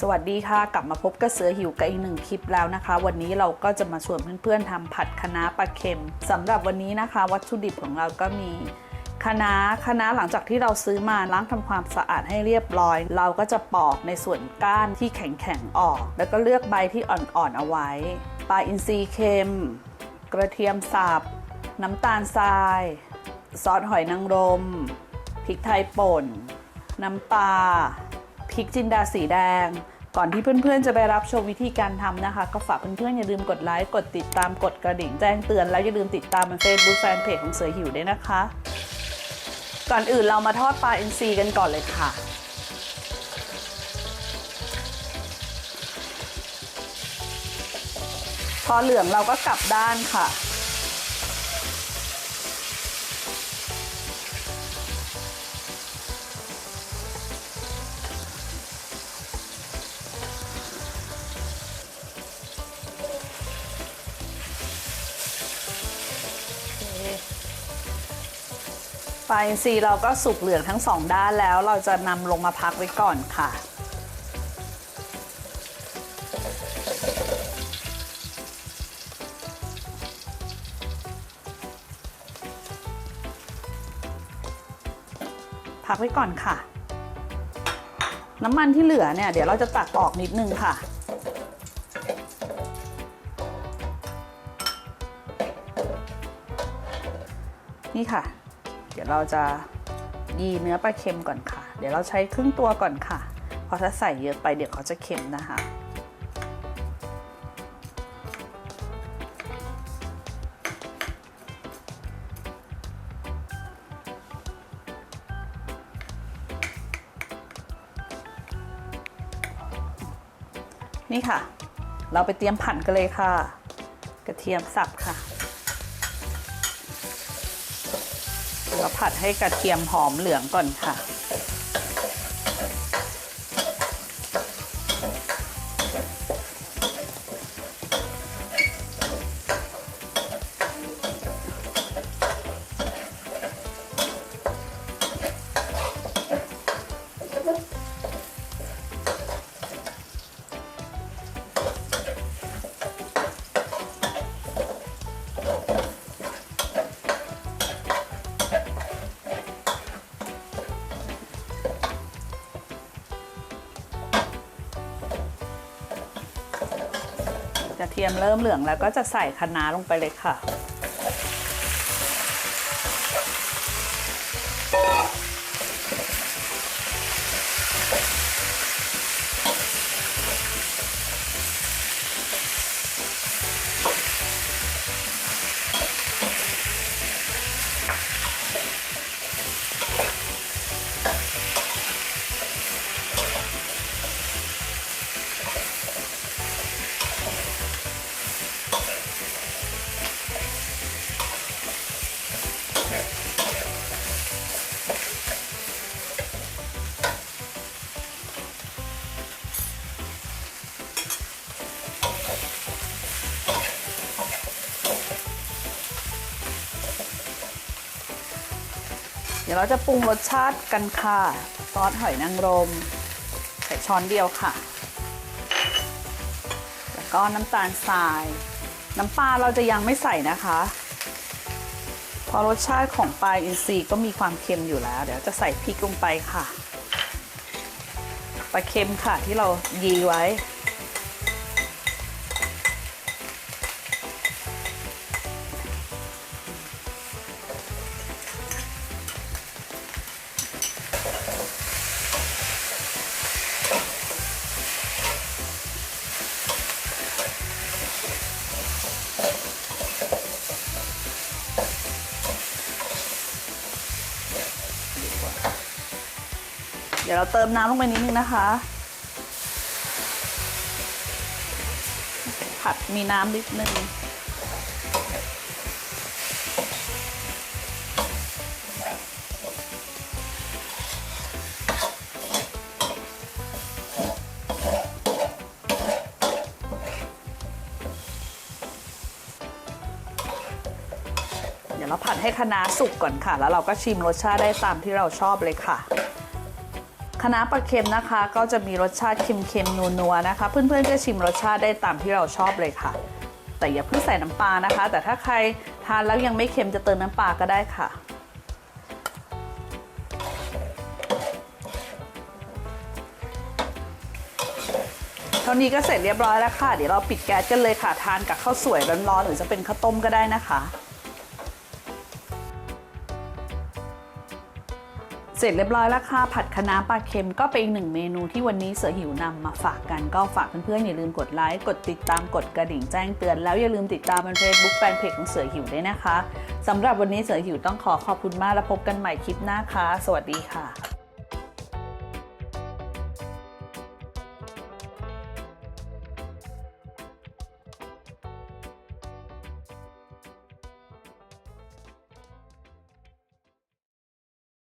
สวัสดีค่ะ กลับมาพบกับเสือหิวกับอีกหนึ่งคลิปแล้วนะคะ วันนี้เราก็จะมาชวนเพื่อนๆทำผัดคะน้าปลาเค็มสำหรับวันนี้นะคะ วัตถุดิบของเราก็มีคะน้าคะน้าหลังจากที่เราซื้อมาล้างทำความสะอาดให้เรียบร้อย เราก็จะปอกในส่วนก้านที่แข็งๆออก แล้วก็เลือกใบที่อ่อนๆเอาไว้ ปลาอินทรีเค็ม กระเทียมสับน้ำตาลทราย ซอสหอยนางรมพริกไทยป่น น้ำปลา พริกจินดาสีแดง ก่อนที่เพื่อนๆ จะไปรับชมวิธีการทำนะคะ ก็ฝากเพื่อนๆ อย่าลืมกดไลค์ กดติดตาม กดกระดิ่งแจ้งเตือน แล้วอย่าลืมติดตามเฟซบุ๊กแฟนเพจของเสือหิวด้วยนะคะ ก่อนอื่นเรามาทอดปลาอินทรีกันก่อนเลยค่ะพอเหลืองเราก็กลับด้านค่ะ ปลาอินทรีเราก็สุกเหลืองทั้งสองด้านแล้วเราจะนำลงมาพักไว้ก่อนค่ะ พักไว้ก่อนค่ะ น้ำมันที่เหลือเนี่ยเดี๋ยวเราจะตักออกนิดนึงค่ะนี่ค่ะ เดี๋ยวเราจะยีเนื้อปลาเค็มก่อนค่ะ เดี๋ยวเราใช้ครึ่งตัวก่อนค่ะ เพราะถ้าใส่เยอะไปเดี๋ยวเขาจะเค็มนะคะนี่ค่ะ เราไปเตรียมผันกันเลยค่ะ กระเทียมสับค่ะ แล้วผัดให้กระเทียมหอมเหลืองก่อนค่ะ ระเทียมเริ่มเหลืองแล้วก็จะใส่คะน้าลงไปเลยค่ะ ดี๋ยวเราจะปรุงรสชาติกันค่ะ ซอสหอยนางรม ใส่ช้อนเดียวค่ะ แล้วก็น้ำตาลทราย น้ำปลาเราจะยังไม่ใส่นะคะ เพราะรสชาติของปลาอินทรีย์ก็มีความเค็มอยู่แล้ว เดี๋ยวจะใส่พริกลงไปค่ะ ปลาเค็มค่ะที่เรายีไว้ เดี๋ยวเราเติมน้ำลงไปนิดนึงนะคะ ผัดมีน้ำนิดนึงเดี๋ยวเราผัดให้คะน้าสุกก่อนค่ะ แล้วเราก็ชิมรสชาติได้ตามที่เราชอบเลยค่ะ คณะปลาเค็มนะคะ ก็จะมีรสชาติเค็มๆนัวๆนะคะ เพื่อนๆก็ชิมรสชาติได้ตามที่เราชอบเลยค่ะ แต่อย่าเพิ่งใส่น้ำปลานะคะ แต่ถ้าใครทานแล้วยังไม่เค็มจะเติมน้ำปลาก็ได้ค่ะ เท่านี้ก็เสร็จเรียบร้อยแล้วค่ะ เดี๋ยวเราปิดแก๊สกันเลยค่ะ ทานกับข้าวสวยร้อนๆหรือจะเป็นข้าวต้มก็ได้นะคะ เสร็จเรียบร้อยแล้วค่ะผัดคะน้าปลาเค็มก็เป็นอีกหนึ่งเมนูที่วันนี้เสือหิวนำมาฝากกันก็ฝากเพื่อนๆอย่าลืมกดไลค์กดติดตามกดกระดิ่งแจ้งเตือนแล้วอย่าลืมติดตามเฟซบุ๊กแฟนเพจของเสือหิวด้วยนะคะสำหรับวันนี้เสือหิวต้องขอขอบคุณมากแล้วพบกันใหม่คลิปหน้าค่ะสวัสดีค่ะ